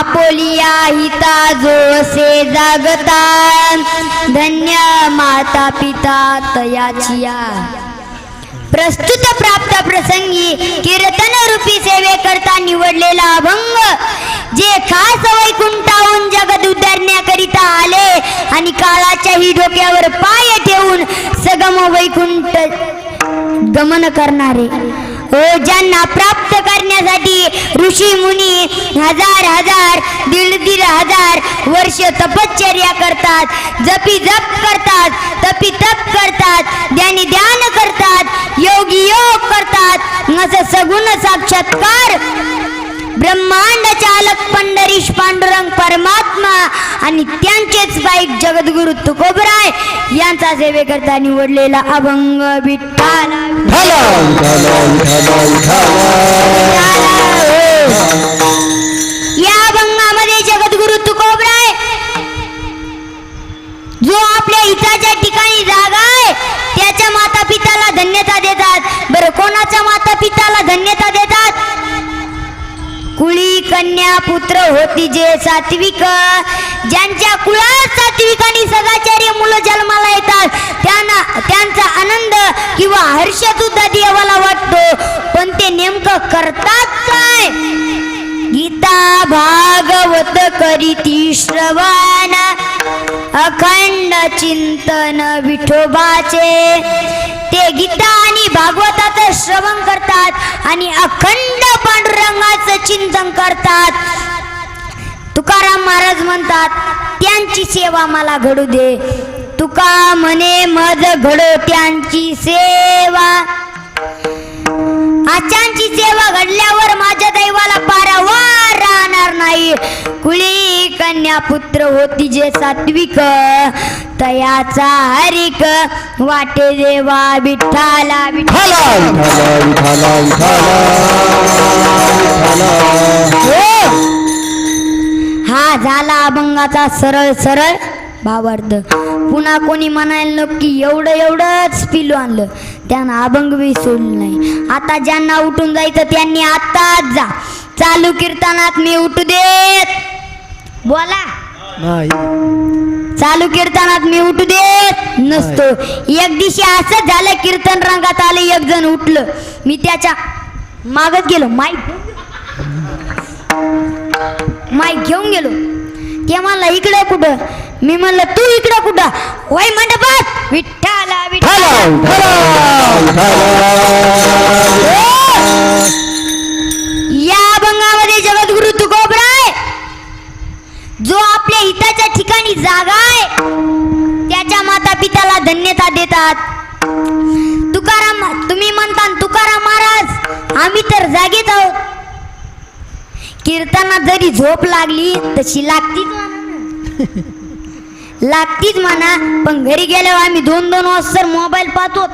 आपोलिया हिता जो असे जागता धन्य माता पिता तयाचिया. प्रस्तुत प्राप्त प्रसंगी कीर्तन रूपी सेवे करता निवडलेला अभंग जे खास वैकुंठाहून जगत उतरण्याकरिता आले आणि काळाच्याही डोक्यावर पाय ठेवून सगम वैकुंठ गमन करणारे. हो ज्यांना प्राप्त करण्यासाठी ऋषी मुनी हजार हजार दीड दीड हजार वर्ष तपश्चर्या करतात जपी जप करतात तपी तप करतात ज्ञानी ध्यान करतात योगी योग करतात असं सगुण साक्षात्कार ब्रह्मांड चालक पंढरीश पांडुरंग परमात्मा आणि त्यांचेच बाईक जगद्गुरु तुकोबराय यांचा सेवेकरता निवडलेला अभंग विठ्ठल. या अभंगामध्ये जगद्गुरु तुकोबराय जो आपल्या हिताच्या ठिकाणी जागा आहे त्याच्या माता पित्याला धन्यता देतात. बरं कोणाच्या माता पित्याला धन्यता देतात? कुळी कन्या पुत्र होती जे सात्विक. ज्यांच्या कुळात सात्विक आणि सदाचार्य मुलं जन्माला येतात त्यांना त्यांचा आनंद किंवा हर्ष सुद्धा देवाला वाटतो. पण ते नेमकं करतात काय? गीता भागवत करीती श्रवण अखंड चिंतन विठोबाचे. ते गीता आणि भागवताचं श्रवण करतात आणि अखंड पांडुरंगाचं चिंतन करतात. तुकाराम महाराज म्हणतात त्यांची सेवा मला घडू दे. तुका म्हणे मज घडो त्यांची सेवा. कन्या पुत्र होती जे सात्विक. तयाचा हरिक वाटे देवा विठ्ठाला विठाला विठाला हो. विठाला विठाला हा झाला अभंगाचा सरळ सरळ भावार्थ. पुन्हा कोणी म्हणायला नको की एवढं एवढंच पिलू आणलं. त्यांना अभंग बी सोडलं नाही. आता ज्यांना उठून जायचं त्यांनी आत्ताच जा. चालू कीर्तनात मी उठू देत. बोला. नाही. चालू कीर्तनात मी उठू देत नसतो. एक दिवशी असंच झालं कीर्तन रंगात आले एक जण उठलं. मी त्याच्या मागत गेलो. माईक माईक घेऊन गेलो. ते म्हणला इकडे कुठं? मी म्हणलं तू इकडे कुठं? वय मंडपात. विठ्ठाला विठ्ठला. विठाला या अभंगामध्ये जगद्गुरु तुकोबराय जो आपल्या हिताच्या ठिकाणी जागा आहे. त्याच्या माता पित्याला धन्यता देतात. तुकाराम तुम्ही म्हणता तुकाराम महाराज आम्ही तर जागेत आहोत. कीर्तनात जरी झोप लागली तशी लागतीच लागतीच म्हणा पण घरी गेल्यावर आम्ही दोन दोन वाजता मोबाईल पाहतो.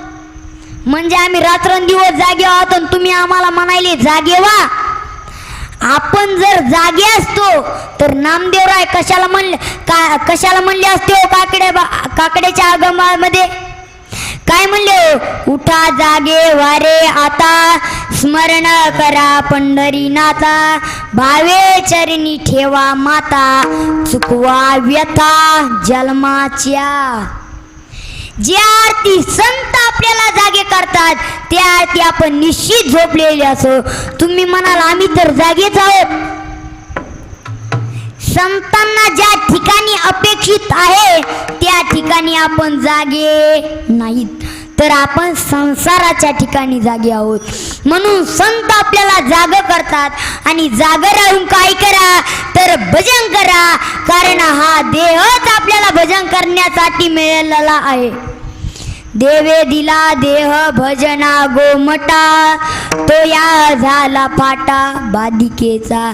म्हणजे आम्ही रात्रंदिवस जागे आहोत आणि तुम्ही आम्हाला म्हणायले जागे व्हा. आपण जर जागे असतो तर नामदेवराय कशाला म्हणले का कशाला म्हणले असते हो काकडे काकड्याच्या आगमामध्ये काय म्हणले हो? उठा जागे वारे आता स्मरण करा पंढरीनाथा भावे चरणी ठेवा माता चुकवा व्यथा जन्माच्या ज्या आरती संत आपल्याला जागे करतात त्या आरती आपण निश्चित झोपलेले असो. तुम्ही म्हणाल आम्ही तर जागेच आहोत. संतांना ज्या ठिकाणी अपेक्षित आहे त्या ठिकाणी आपण जागे नाहीत. तर आपण संसाराच्या ठिकाणी जागे आहोत. म्हणून संत आपल्याला जाग करतात आणि जाग राहून काय करा? तर भजन करा. कारण हा देहच आपल्याला भजन करण्यासाठी मिळालेला आहे. देवे दिला देह भजना गोमटा तो या झाला फाटा बादिकेचा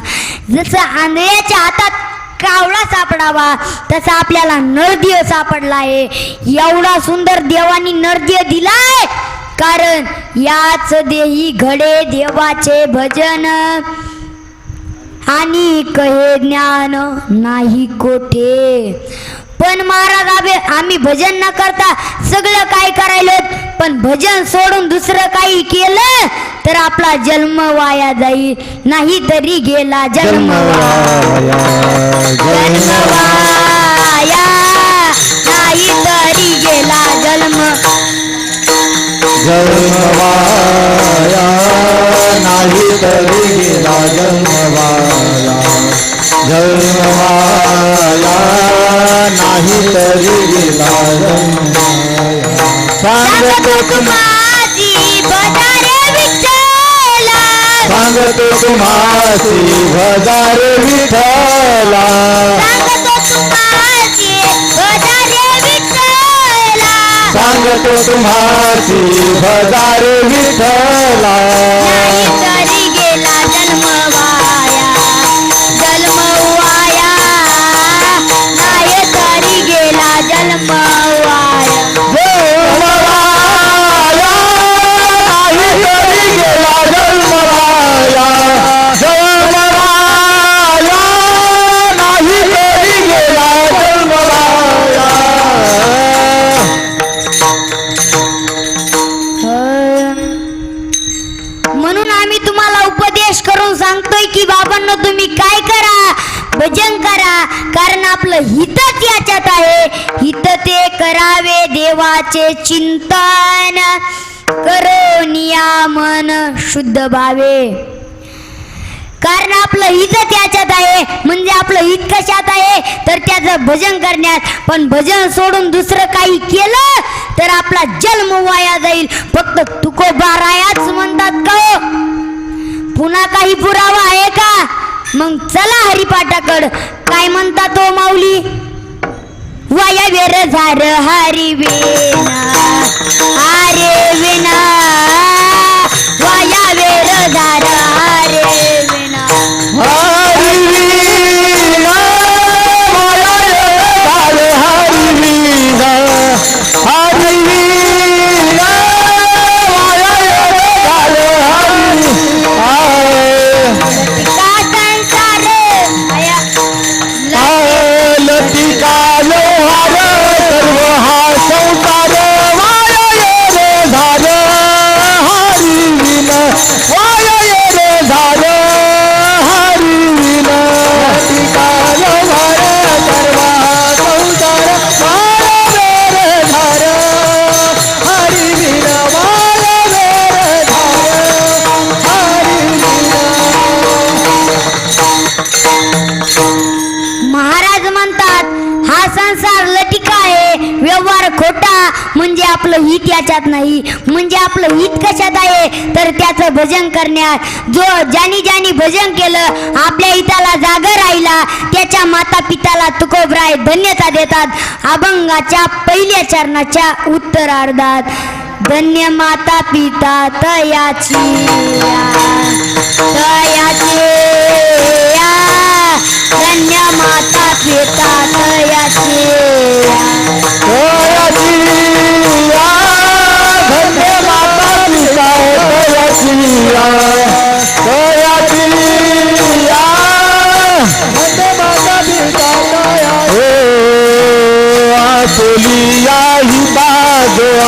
जसं आंधळ्याच्या हातात कावळा सापडावा. तसा आपल्याला नरदिय सापडला आहे एवढा सुंदर देवानी नरदिय दिलाय. कारण याच देही घडे देवाचे भजन. आणि कहे ज्ञान नाही कोठे. पण महाराज आम्ही भजन न करता सगळं काय करायलो? पण भजन सोडून दुसरं काही केलं तर आपला जन्म वाया जाईल नाही तरी गेला जन्म नाही तरी गेला जन्म. जन्म वाया नाही तरी तरी. सांगतो माझी बदारे विठ्ठला सांगतो तुम्हासी भजार विठला सांगतो तुम्हाची बदारे विठ्ठला करावे देवाचे चिंतन. करो मन शुद्ध भावे. कारण आपलं हित त्याच्यात आहे. म्हणजे आपलं हित कशात आहे? तर त्याचं भजन करण्यात. पण भजन सोडून दुसरं काही केलं तर आपला जन्म वाया जाईल. फक्त तुकोबारायाच म्हणतात का हो? पुन्हा काही पुरावा आहे का? मग चला हरिपाठाकड. काय म्हणतात तो माऊली? वाया झार हरी वेना अरे विना वाया झार हरी आपलं हित याच्यात नाही. म्हणजे आपलं हित कशात आहे? तर त्याचं भजन करण्यात. जो ज्यानी ज्यानी भजन केलं आपल्या हिताला जाग राहिला त्याच्या माता पिताला तुकोबराय धन्यता देतात. अभंगाच्या पहिल्या चरणाच्या उत्तरार्धात धन्य माता पिता तयाची तयाची धन्य माता पिता तयाची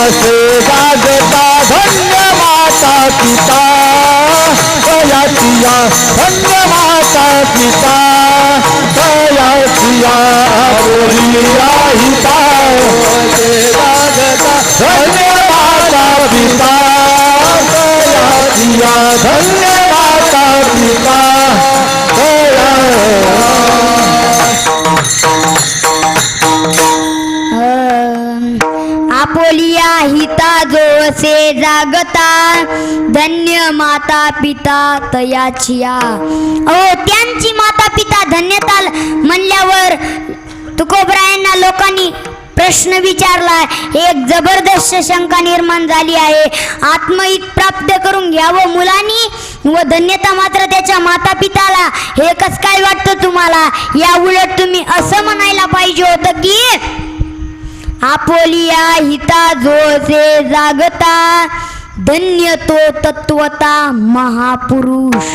असे जागता धन्य माता पिता. तयाचिया धन्य माता पिता. तयाचिया आपुलिया जो जागता धन्य माता पिता तयाचिया. ओ त्यांची माता पिता धन्यता म्हणल्यावर तुकोबरायांना लोकांनी प्रश्न विचारला. एक जबरदस्त शंका निर्माण झाली आहे. आत्महित प्राप्त करून घ्यावं मुलांनी व धन्यता मात्र त्याच्या माता पिताला हे कस काय वाटतं तुम्हाला? या उलट तुम्ही असं म्हणायला पाहिजे होतं की आपोलिया हिता जोसे जागता धन्य तो तत्वता महापुरुष.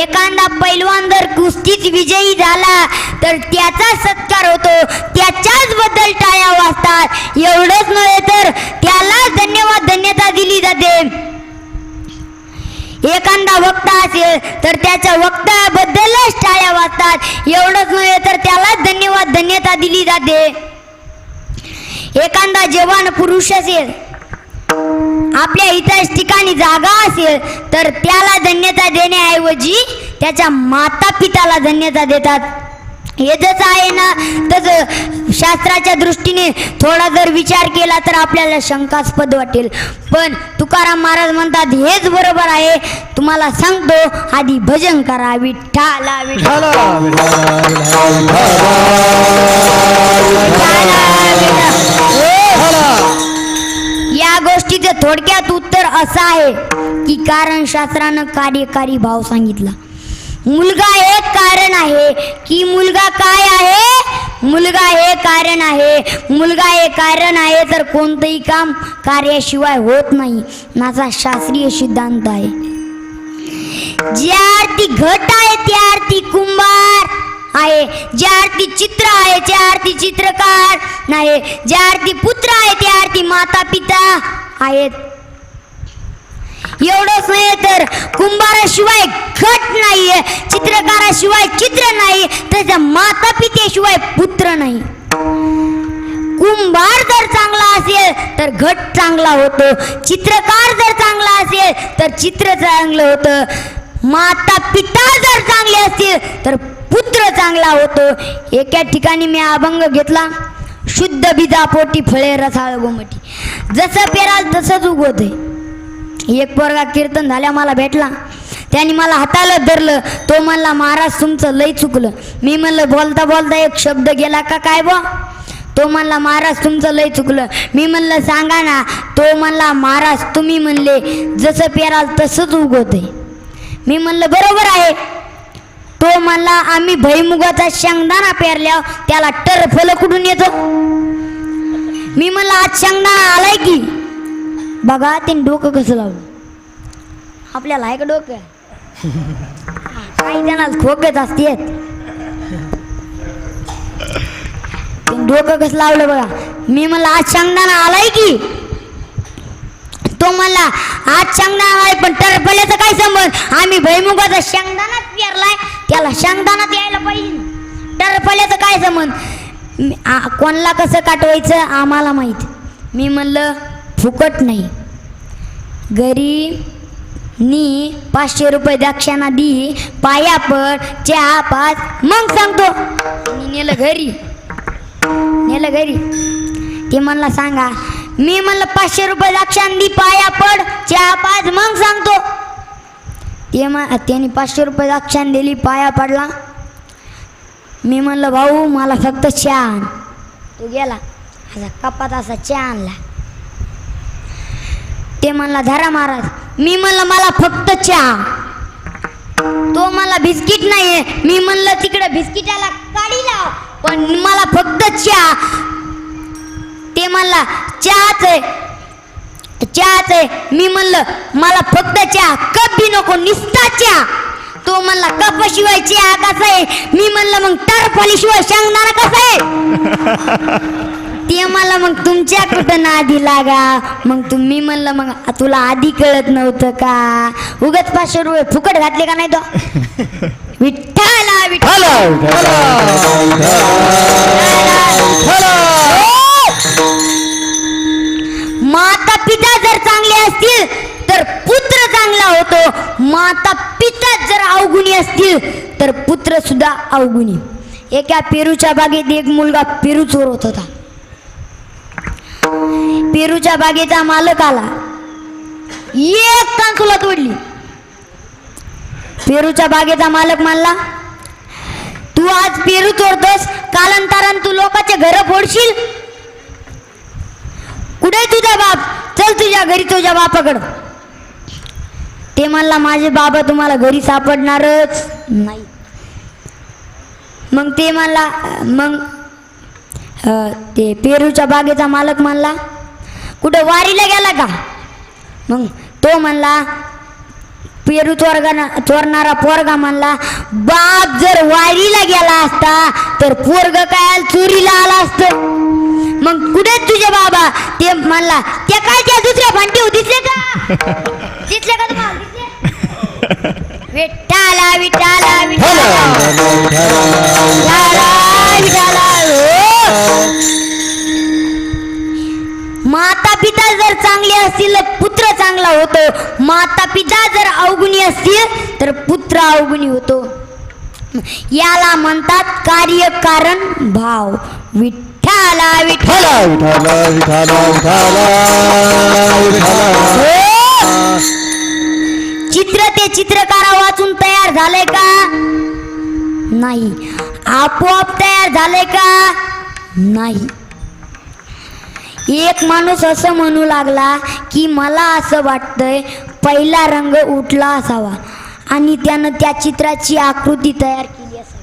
एखादा पैलवान जर कुस्तीच विजयी झाला तर त्याचा सत्कार होतो. त्याच्याच बद्दल टाळ्या वाजतात. एवढंच नव्हे तर त्याला धन्यवाद धन्यता दिली जाते. एखादा वक्ता असेल तर त्याच्या वक्ताबद्दलच टाळ्या वाजतात. एवढंच नव्हे तर त्यालाच धन्यवाद धन्यता दिली जाते. एखादा जवान पुरुष असेल आपल्या इतर ठिकाणी जागा असेल तर त्याला धन्यता देण्याऐवजी त्याच्या माता पिताला धन्यता देतात हे जसं आहे ना तसं शास्त्राच्या दृष्टीने थोडा जर विचार केला तर आपल्याला शंकास्पद वाटेल पण तुकाराम महाराज म्हणतात हेच बरोबर आहे तुम्हाला सांगतो आधी भजन करा विठ्ठाला विठ्ठाला या गोष्टीचे थोडक्यात उत्तर असं आहे की कारण शास्त्रानं कार्यकारी भाव सांगितला. मुलगा हे कारण आहे की मुलगा काय आहे? मुलगा हे कारण आहे. मुलगा हे कारण आहे तर कोणतंही काम कार्याशिवाय होत नाही. माझा शास्त्रीय सिद्धांत आहे. ज्या आरती घट आहे त्या आरती कुंभार. आहे. ज्या आरती चित्र आहे जे आरती चित्रकार नाही. ज्या आरती पुत्र आहे त्या आरती माता पिता आहेत. एवढंच नाही तर कुंभाराशिवाय घट नाहीये चित्रकाराशिवाय चित्र नाही त्याच्या माता पित्याशिवाय पुत्र नाही. कुंभार जर चांगला असेल तर घट चांगला होतो. चित्रकार जर चांगला असेल तर चित्र चांगलं होतं. माता पिता जर चांगले असतील तर पुत्र चांगला होतो. एका ठिकाणी मी अभंग घेतला. शुद्ध बिजापोटी फळे रसाळ गोमटी. जसं पेराल तसंच उगवते एक पोरगा कीर्तन झाल्या मला भेटला. त्याने मला हाताला धरलं. तो म्हणला महाराज तुमचं लय चुकलं. मी म्हणलं बोलता बोलता एक शब्द गेला का काय बा? तो म्हणला महाराज तुमचं लय चुकलं. मी म्हणलं सांगा ना. तो म्हणला महाराज तुम्ही म्हणले जसं पेराल तसंच उगवते मी म्हणलं बरोबर आहे. तो म्हणला आम्ही भैमुगाचा शेंगदाणा पेरल्या त्याला टरफल कुठून येतो? मी म्हणलं आज शेंगदाणा आलाय की. बघा ते डोकं कसं लावलं. आपल्याला आहे का डोकं काही जणाला खोकत असते डोकं कसं लावलं बघा. मी म्हणलं आज शेंगदाणा आलाय की. तो म्हणला आज शेंगदाणा आहे पण टरफल्याचा काय संबंध? आम्ही भैमुगाचा शेंगदाणाच पेरलाय. त्याला शेंगदाणा यायला पाहिजे. टरफल्याचं काय समज कोणाला कसं काटवायचं आम्हाला माहीत. मी म्हणलं फुकट नाही. घरी नी पाचशे रुपये दक्षणा दी पाया पड चहा पाच मग सांगतो. नेलं घरी. नेलं घरी. ते म्हणला सांगा. मी म्हणलं पाचशे रुपये दक्षिणा दी पाया पड चहा पाच मग सांगतो. ते मग त्यांनी पाचशे रुपये दक्षिणा दिली पाया पडला। मी म्हणलं भाऊ मला फक्त चहा आण तो गेला असा कपात असा चहा आणला ते म्हणला धरा महाराज मी म्हणलं मला फक्त चहा तो मला बिस्किट नाहीये मी म्हणलं तिकडे बिस्किटाला काढी लाव पण मला फक्त चहा ते म्हणला चहाच आहे। चहाच आहे मी म्हणलं मला फक्त चहा कप बी नको निस्ता चहा तो म्हणला कपाशिवाय चहा कसा आहे? मी म्हणलं मग टरफलीशिवाय शेंगदाणा कसा आहे? ते मला मग तुमच्या कुठं नादी लागा? मग तुम्ही म्हणलं मग तुला आधी कळत नव्हतं का? उगच पाचशे रुपये फुकट घातले का नाही तो? विठ्ठला. विठ्ठला. असतील तर पुत्र चांगला होतो माता पिता जर अवगुणी असतील तर पुत्र सुद्धा अवगुणी. एका पेरूच्या बागेत एक मुलगा पेरू चोरत होता. पेरूच्या बागेचा मालक आला. एक कांसुला तोडली. पेरूच्या बागेचा मालक म्हणला तू आज पेरू चोरतोस कालांतरान तू लोकांचे घर फोडशील? कुठे तुझा बाप? चल तुझ्या घरी तुझ्या बापाकडं. ते म्हणला माझे बाबा तुम्हाला घरी सापडणारच नाही. मग ते म्हणला मग ते पेरूच्या बागेचा मालक म्हणला कुठं वारीला गेला का? मग तो म्हणला पेरू चोरगा चोरणारा पोरगा म्हणला बाप जर वारीला गेला असता तर पोरग काय चोरीला आला असतं? मग कुठे तुझे बाबा? ते म्हणला त्या काय त्या दुसऱ्या भांडी दिसले का? दिसले का तुम्हाला? दिसले? विठ्ठला विठ्ठला विठ्ठला. हो. माता पिता जर चांगले असतील तर पुत्र चांगला होतो. माता पिता जर अवगुणी असतील तर पुत्र अवगुणी होतो. याला म्हणतात कार्यकारण भाव. विठ्ठला विठाला विठाला विठाला हो. विठाला विठाला चित्र ते चित्रकारा वाचून तयार झाले का? नाही. आपोआप तयार झाले का? नाही. एक माणूस असं म्हणू लागला की मला असं वाटतंय पहिला रंग उठला असावा आणि त्यानं त्या चित्राची आकृती तयार केली असावी.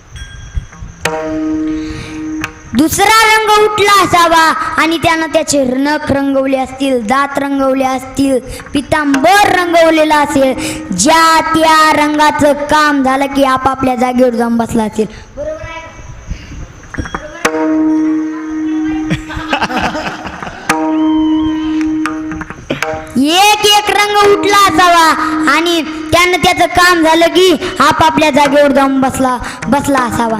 दुसरा रंग उठला असावा आणि त्यानं त्याचे नख रंगवले असतील दात रंगवले असतील पितांबर रंगवलेला असेल ज्या त्या रंगाचं काम झालं की आपापल्या जागेवर जाऊन बसला असेल. एक एक रंग उठला असावा आणि त्यानं त्याचं काम झालं की आपापल्या जागेवर जाऊन बसला बसला असावा.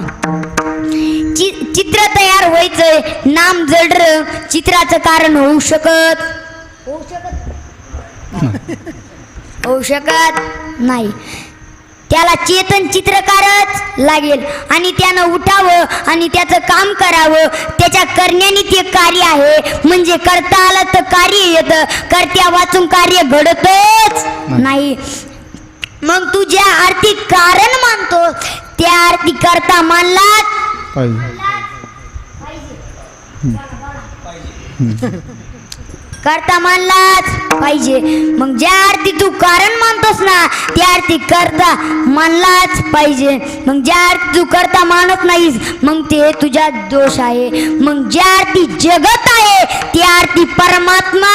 चित्र तयार व्हायचंय. नाम जडर चित्राचं कारण होऊ शकत. होऊ शकत होऊ शकत नाही. त्याला चेतन चित्रकारच लागेल. आणि त्यानं उठावं आणि त्याचं काम करावं. त्याच्या करण्याने ते कार्य आहे. म्हणजे करता आलं तर कार्य येतं. करत्या वाचून कार्य घडतच नाही. मग तू ज्या आरती कारण मानतो त्या आरती करता मानलात पाहिजे करता मानलाच पाहिजे. मग ज्या आरती तू कारण मानतोस ना त्या आरती करता मानलाच पाहिजे. मग ज्या आरती तू करता मानत नाहीस मग ते तुझा दोष आहे. मग ज्या आरती जगत आहे ती आरती परमात्मा.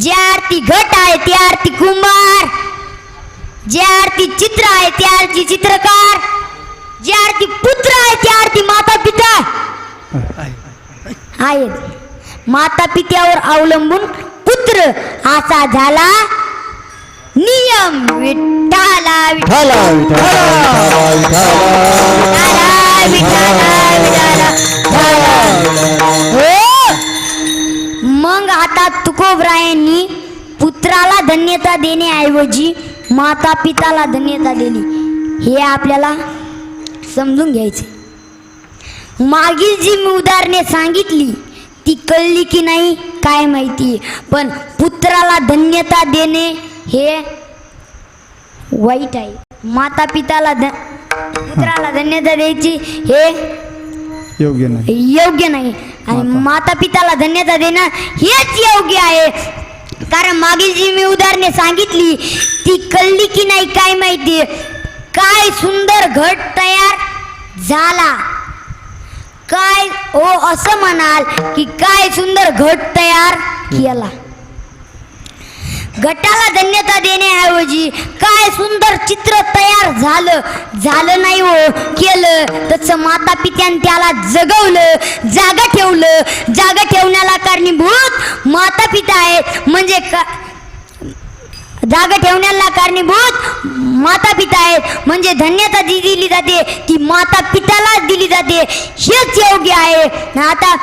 ज्या आरती घट आहे ती आरती कुंभार. ज्या आरती चित्र आहे त्या आरती चित्रकार. ज्या आरती पुत्र आहे त्या आरती माता पिता आहेत. माता पित्यावर अवलंबून पुत्र असा झाला नियम. विठ्ठला विठाला विठाला विठ्ठला. विठ्ठला विठ्ठला हो. मग आता तुकोबरायांनी पुत्राला धन्यता देण्याऐवजी माता पिताला धन्यता दिली. हे आपल्याला समजून घ्यायचे मागील जी मी उदाहरणे सांगितली ती कळली की नाही काय माहिती. पण पुत्राला धन्यता देणे हे वाईट आहे. माता पिताला ध पुत्राला धन्यता द्यायची हे योग्य नाही. योग्य नाही. आणि माता. माता पिताला धन्यता देणं हेच योग्य आहे. कारण मागील जी मी उदाहरणे सांगितली ती कळली की नाही काय माहिती. काय सुंदर घट तयार झाला. काय? ओ असं म्हणाल की काय सुंदर घट तयार केला. गटाला धन्यता देण्याऐवजी काय सुंदर चित्र तयार झालं झालं नाही हो केलं. तसं माता पित्यान त्याला जगवलं जागा ठेवलं. जागा ठेवण्याला कारणीभूत माता पिता आहेत. म्हणजे का जागा ठेवण्याला कारणीभूत माता पिता आहेत. म्हणजे धन्यता जी दिली जाते ती माता पितालाच दिली जाते. हेच योग्य आहे. आता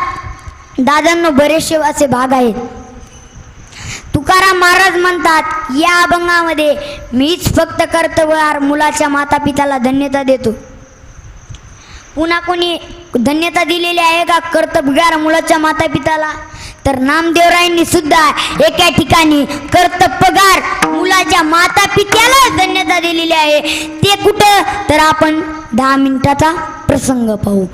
दादांनो बरेचसे असे भाग आहेत. तुकाराम महाराज म्हणतात या अभंगामध्ये मीच फक्त कर्तव्यार मुलाच्या माता पिताला धन्यता देतो. पुन्हा कोणी धन्यता दिलेली आहे का? कर्तव्यगार मुलाच्या माता पिताला तर नामदेवरायांनी सुद्धा एका ठिकाणी कर्तव्यगार मुलाच्या माता पित्याला धन्यता दिलेली आहे. ते कुठं? तर आपण दहा मिनिटाचा प्रसंग पाहू.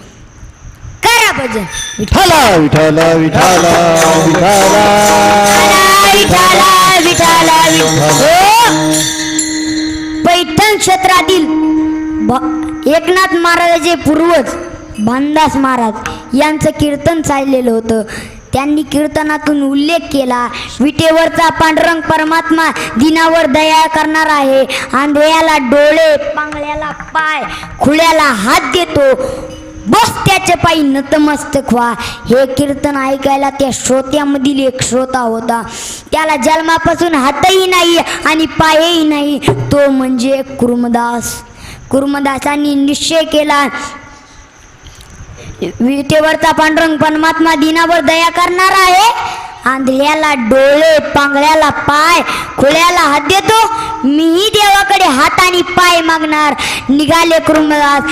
करा भजन. विठाला विठाला विठाला विठाला विठाला विठाला विठाला पैठण क्षेत्रातील एकनाथ महाराजाचे पूर्वज भानदास महाराज यांचं कीर्तन चाललेलं होतं. त्यांनी कीर्तनातून उल्लेख केला. विटेवरचा पांडुरंग परमात्मा दिनावर दया करणार आहे. आंधळ्याला डोळे पांगळ्याला पाय खुळ्याला हात देतो. बस त्याच्या पायी नतमस्तक व्हा. हे कीर्तन ऐकायला त्या श्रोत्यामधील एक श्रोता होता. त्याला जन्मापासून हातही नाही आणि पायही नाही. तो म्हणजे कुर्मदास. कुर्मदासांनी निश्चय केला विटेवरचा पांडुरंग परमात्मा दिनावर दया करणार आहे. आंधळ्याला डोळे पांगळ्याला पाय खुळ्याला हात देतो. मीही देवाकडे हाताने पाय मागणार. निघाले कृमदास